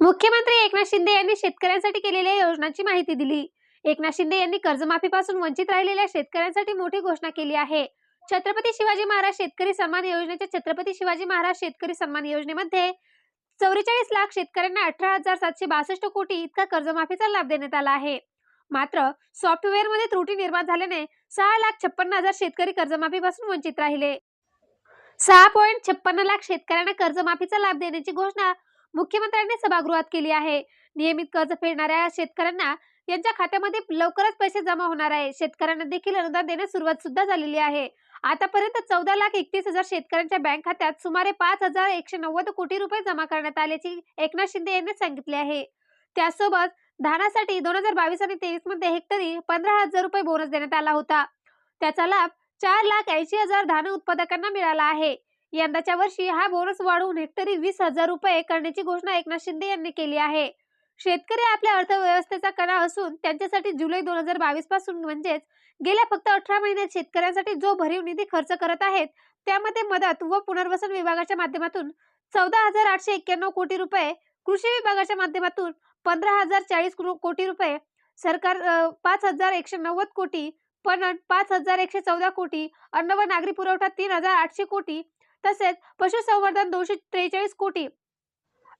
मुख्यमंत्री एकनाथ शिंदे यांनी शेतकऱ्यांसाठी केलेल्या योजनांची माहिती दिली. एकनाथ शिंदे यांनी कर्जमाफीपासून वंचित राहिलेल्या शेतकऱ्यांसाठी मोठी घोषणा केली आहे. छत्रपती शिवाजी महाराज शेतकरी सन्मान योजनेच्या छत्रपती शिवाजी महाराज शेतकरी सन्मान योजनेमध्ये चौवेचाळीस लाख शेतकऱ्यांना अठरा हजार सातशे बासष्ट कोटी इतका कर्जमाफीचा लाभ देण्यात आला आहे. मात्र सॉफ्टवेअरमध्ये त्रुटी निर्माण झाल्याने सहा लाख छप्पन्न हजार शेतकरी कर्जमाफीपासून वंचित राहिले. सहा पॉईंट छप्पन्न लाख शेतकऱ्यांना कर्जमाफीचा लाभ देण्याची घोषणा मुख्यमंत्र्यांनी सभागृहात केली आहे. नियमित कर्ज फेडणाऱ्या शेतकऱ्यांना यांच्या खात्यामध्ये लवकरच पैसे जमा होणार आहे. शेतकऱ्यांना देखील अनुदान देण्यास सुरुवात सुद्धा झालेली आहे. आतापर्यंत चौदा लाख एकतीस हजार शेतकऱ्यांच्या बँक खात्यात सुमारे पाच हजार एकशे नव्वद कोटी रुपये जमा करण्यात आल्याची एकनाथ शिंदे यांनी सांगितले आहे. त्यासोबत धानासाठी दोन हजार बावीस आणि तेवीसमध्ये हेक्टरी पंधरा हजार रुपये बोनस देण्यात आला होता. त्याचा लाभ चार लाख ऐंशी हजार धान उत्पादकांना मिळाला आहे. यंदाच्या वर्षी हा बोनस वाढवून हेक्टरी वीस हजार रुपये करण्याची घोषणा एकनाथ शिंदे यांनी केली आहे. शेतकरी आपल्या अर्थव्यवस्थेचा कणा असून त्यांच्यासाठी जुलै दोन हजार बावीसपासून म्हणजेच गेल्या फक्त अठरा महिन्यात शेतकऱ्यांसाठी जो भरीव निधी खर्च करत आहेत त्यामध्ये मदत व पुनर्वसन विभागाच्या माध्यमातून चौदा हजार आठशे एक्क्याण्णव कोटी रुपये कृषी विभागाच्या माध्यमातून पंधरा हजार चाळीस कोटी रुपये सरकार पाच हजार एकशे नव्वद कोटी पण पाच हजार एकशे चौदा कोटी अन्न व नागरी पुरवठा तीन हजार आठशे कोटी तसेच पशुसंवर्धन दोनशे त्रेचाळीस कोटी.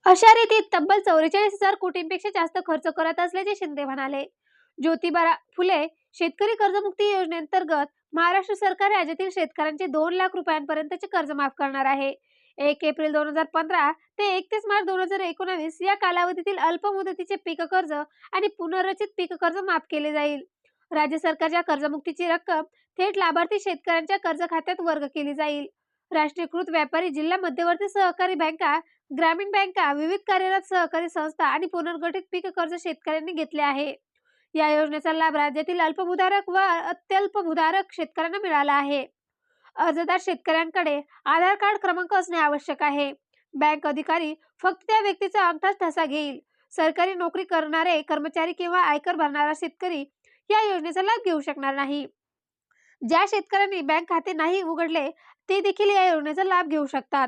अशा रीतीत तब्बल चौवेचाळीस हजार कोटींपेक्षा जास्त खर्च करत असल्याचे शिंदे म्हणाले. ज्योतिबा फुले शेतकरी कर्जमुक्ती योजनेअंतर्गत महाराष्ट्र सरकार राज्यातील शेतकऱ्यांचे दोन लाख रुपयांपर्यंतचे कर्ज माफ करणार आहे. एक एप्रिल दोन हजार पंधरा ते एकतीस मार्च दोन हजार एकोणावीस या कालावधीतील अल्प मुदतीचे पीक कर्ज आणि पुनर्रचित पीक कर्ज माफ केले जाईल. राज्य सरकारच्या कर्जमुक्तीची रक्कम थेट लाभार्थी शेतकऱ्यांच्या कर्ज खात्यात वर्ग केली जाईल. राष्ट्रीयकृत व्यापारी जिल्हा मध्यवर्ती सहकारी बँका ग्रामीण बँका विविध कार्यरत सहकारी संस्था आणि पुनर्गठित पीक कर्ज शेतकऱ्यांनी घेतले आहे. या योजनेचा लाभ राज्यातील अल्पभूधारक व अत्यल्पभूधारक शेतकऱ्यांना मिळाला आहे. अर्जदार शेतकऱ्यांकडे आधार कार्ड क्रमांक असणे आवश्यक आहे. बँक अधिकारी फक्त त्या व्यक्तीचा अंगठा ठसा घेईल. सरकारी नोकरी करणारे कर्मचारी किंवा आयकर भरणारा शेतकरी या योजनेचा लाभ घेऊ शकणार नाही. ज्या शेतकऱ्यांनी बँक खाते नाही उघडले ते देखील या योजनेचा लाभ घेऊ शकतात.